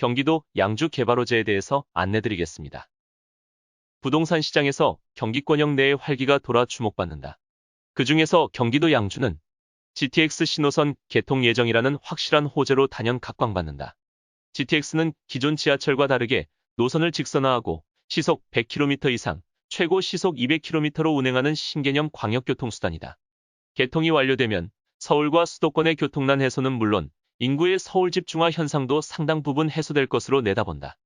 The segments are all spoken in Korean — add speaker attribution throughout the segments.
Speaker 1: 경기도 양주 개발호재에 대해서 안내드리겠습니다. 부동산 시장에서 경기권역 내의 활기가 돌아 주목받는다. 그 중에서 경기도 양주는 GTX 신호선 개통 예정이라는 확실한 호재로 단연 각광받는다. GTX는 기존 지하철과 다르게 노선을 직선화하고 시속 100km 이상, 최고 시속 200km로 운행하는 신개념 광역교통수단이다. 개통이 완료되면 서울과 수도권의 교통난 해소는 물론 인구의 서울 집중화 현상도 상당 부분 해소될 것으로 내다본다.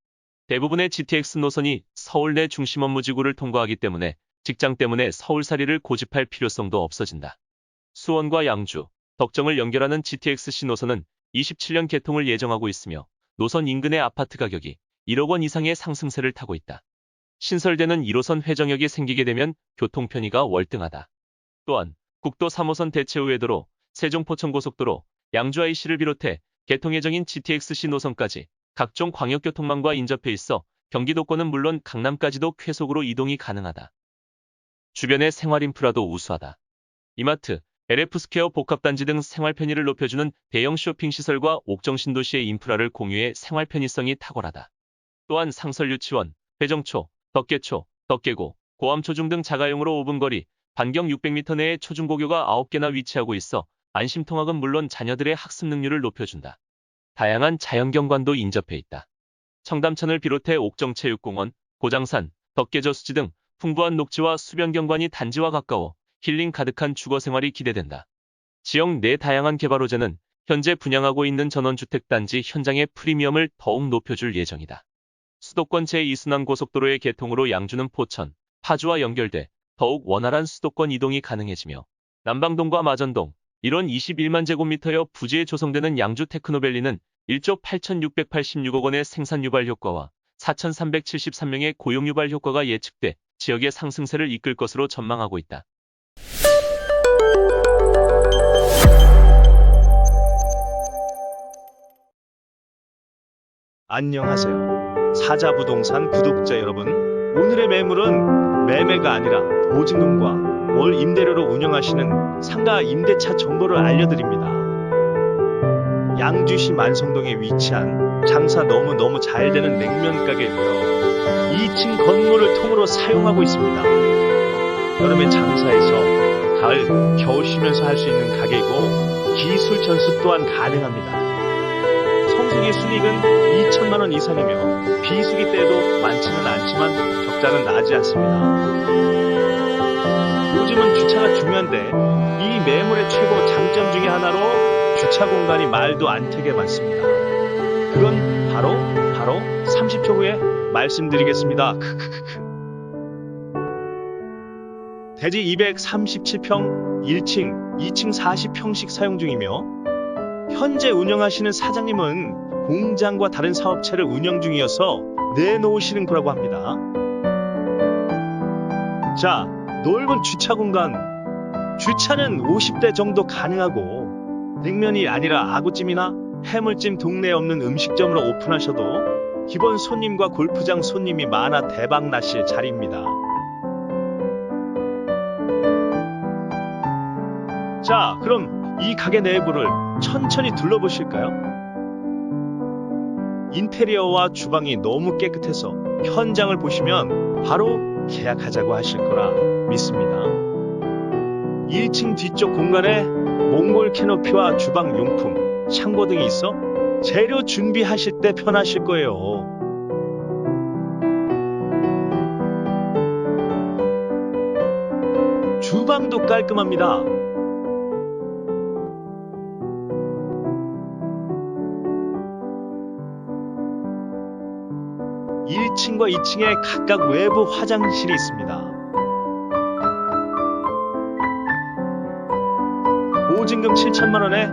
Speaker 1: 대부분의 GTX 노선이 서울 내 중심 업무 지구를 통과하기 때문에 직장 때문에 서울살이를 고집할 필요성도 없어진다. 수원과 양주, 덕정을 연결하는 GTX-C 노선은 27년 개통을 예정하고 있으며 노선 인근의 아파트 가격이 1억 원 이상의 상승세를 타고 있다. 신설되는 1호선 회정역이 생기게 되면 교통 편의가 월등하다. 또한 국도 3호선 대체 우회도로, 세종포천고속도로, 양주 IC를 비롯해 개통 예정인 GTX-C 노선까지 각종 광역교통망과 인접해 있어 경기도권은 물론 강남까지도 쾌속으로 이동이 가능하다. 주변의 생활 인프라도 우수하다. 이마트, LF스퀘어 복합단지 등 생활 편의를 높여주는 대형 쇼핑 시설과 옥정 신도시의 인프라를 공유해 생활 편의성이 탁월하다. 또한 상설 유치원, 회정초, 덕계초, 덕계고, 고암초중 등 자가용으로 5분 거리, 반경 600m 내에 초중고교가 9개나 위치하고 있어 안심통학은 물론 자녀들의 학습 능률을 높여준다. 다양한 자연경관도 인접해 있다. 청담천을 비롯해 옥정체육공원, 고장산, 덕계저수지 등 풍부한 녹지와 수변경관이 단지와 가까워 힐링 가득한 주거 생활이 기대된다. 지역 내 다양한 개발 호재는 현재 분양하고 있는 전원주택단지 현장의 프리미엄을 더욱 높여줄 예정이다. 수도권 제2순환 고속도로의 개통으로 양주는 포천, 파주와 연결돼 더욱 원활한 수도권 이동이 가능해지며 남방동과 마전동, 1원 21만 제곱미터여 부지에 조성되는 양주 테크노밸리는 1조 8,686억 원의 생산 유발 효과와 4,373명의 고용 유발 효과가 예측돼 지역의 상승세를 이끌 것으로 전망하고 있다.
Speaker 2: 안녕하세요. 사자부동산 구독자 여러분. 오늘의 매물은 매매가 아니라 보증금과 월 임대료로 운영하시는 상가 임대차 정보를 알려드립니다. 양주시 만성동에 위치한 장사 너무너무 잘 되는 냉면 가게고요. 2층 건물을 통으로 사용하고 있습니다. 여름에 장사해서 가을, 겨울 쉬면서 할 수 있는 가게이고 기술 전수 또한 가능합니다. 성수기 순익은 2천만 원 이상이며 비수기 때에도 많지는 않지만 적자는 나지 않습니다. 요즘은 주차가 중요한데 이 매물의 최고 장점 중에 하나로 주차 공간이 말도 안 되게 많습니다. 그건 바로 바로 30초 후에 말씀드리겠습니다. 대지 237평 1층, 2층 40평씩 사용 중이며 현재 운영하시는 사장님은 공장과 다른 사업체를 운영 중이어서 내놓으시는 거라고 합니다. 자, 넓은 주차 공간. 주차는 50대 정도 가능하고 냉면이 아니라 아구찜이나 해물찜 동네에 없는 음식점으로 오픈하셔도 기본 손님과 골프장 손님이 많아 대박 나실 자리입니다. 자, 그럼 이 가게 내부를 천천히 둘러보실까요? 인테리어와 주방이 너무 깨끗해서 현장을 보시면 바로 계약하자고 하실 거라 믿습니다. 1층 뒤쪽 공간에 몽골 캐노피와 주방 용품, 창고 등이 있어 재료 준비하실 때 편하실 거예요. 주방도 깔끔합니다. 1층과 2층에 각각 외부 화장실이 있습니다. 보증금 7천만 원에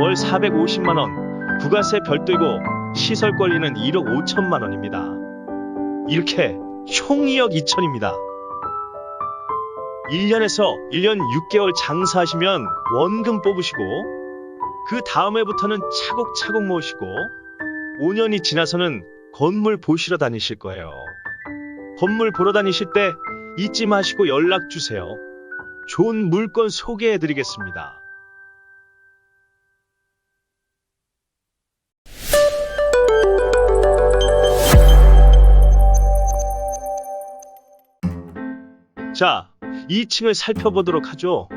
Speaker 2: 월 450만 원, 부가세 별도이고 시설 권리는 1억 5천만 원입니다. 이렇게 총 2억 2천입니다. 1년에서 1년 6개월 장사하시면 원금 뽑으시고 그 다음 해부터는 차곡차곡 모으시고 5년이 지나서는 건물 보시러 다니실 거예요. 건물 보러 다니실 때 잊지 마시고 연락 주세요. 좋은 물건 소개해 드리겠습니다. 자, 2층을 살펴보도록 하죠.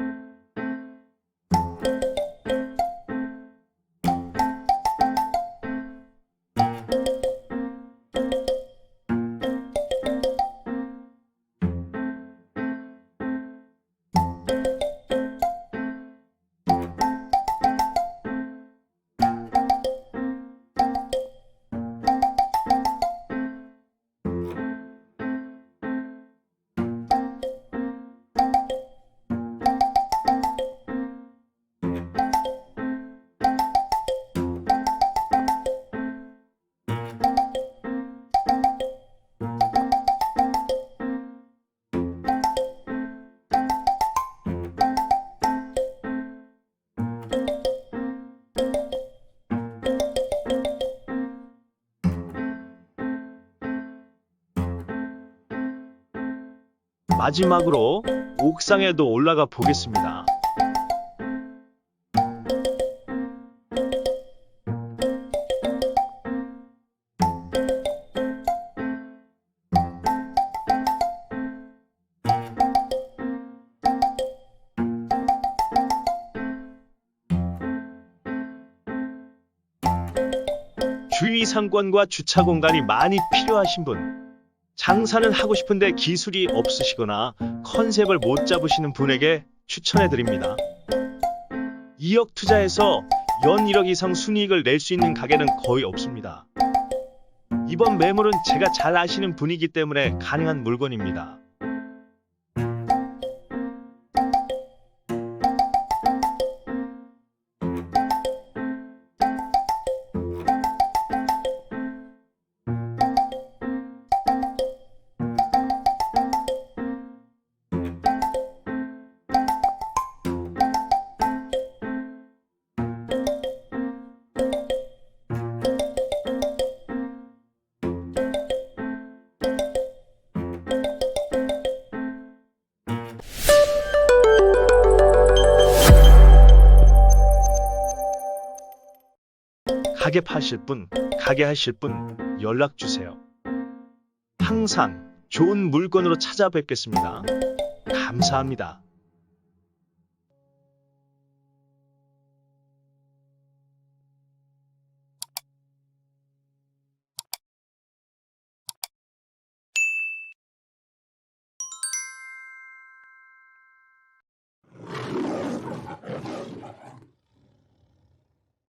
Speaker 2: 마지막으로 옥상에도 올라가 보겠습니다. 주위 상권과 주차 공간이 많이 필요하신 분, 장사는 하고 싶은데 기술이 없으시거나 컨셉을 못 잡으시는 분에게 추천해 드립니다. 2억 투자해서 연 1억 이상 순이익을 낼 수 있는 가게는 거의 없습니다. 이번 매물은 제가 잘 아시는 분이기 때문에 가능한 물건입니다. 가게 파실 분, 가게 하실 분 연락 주세요. 항상 좋은 물건으로 찾아뵙겠습니다. 감사합니다.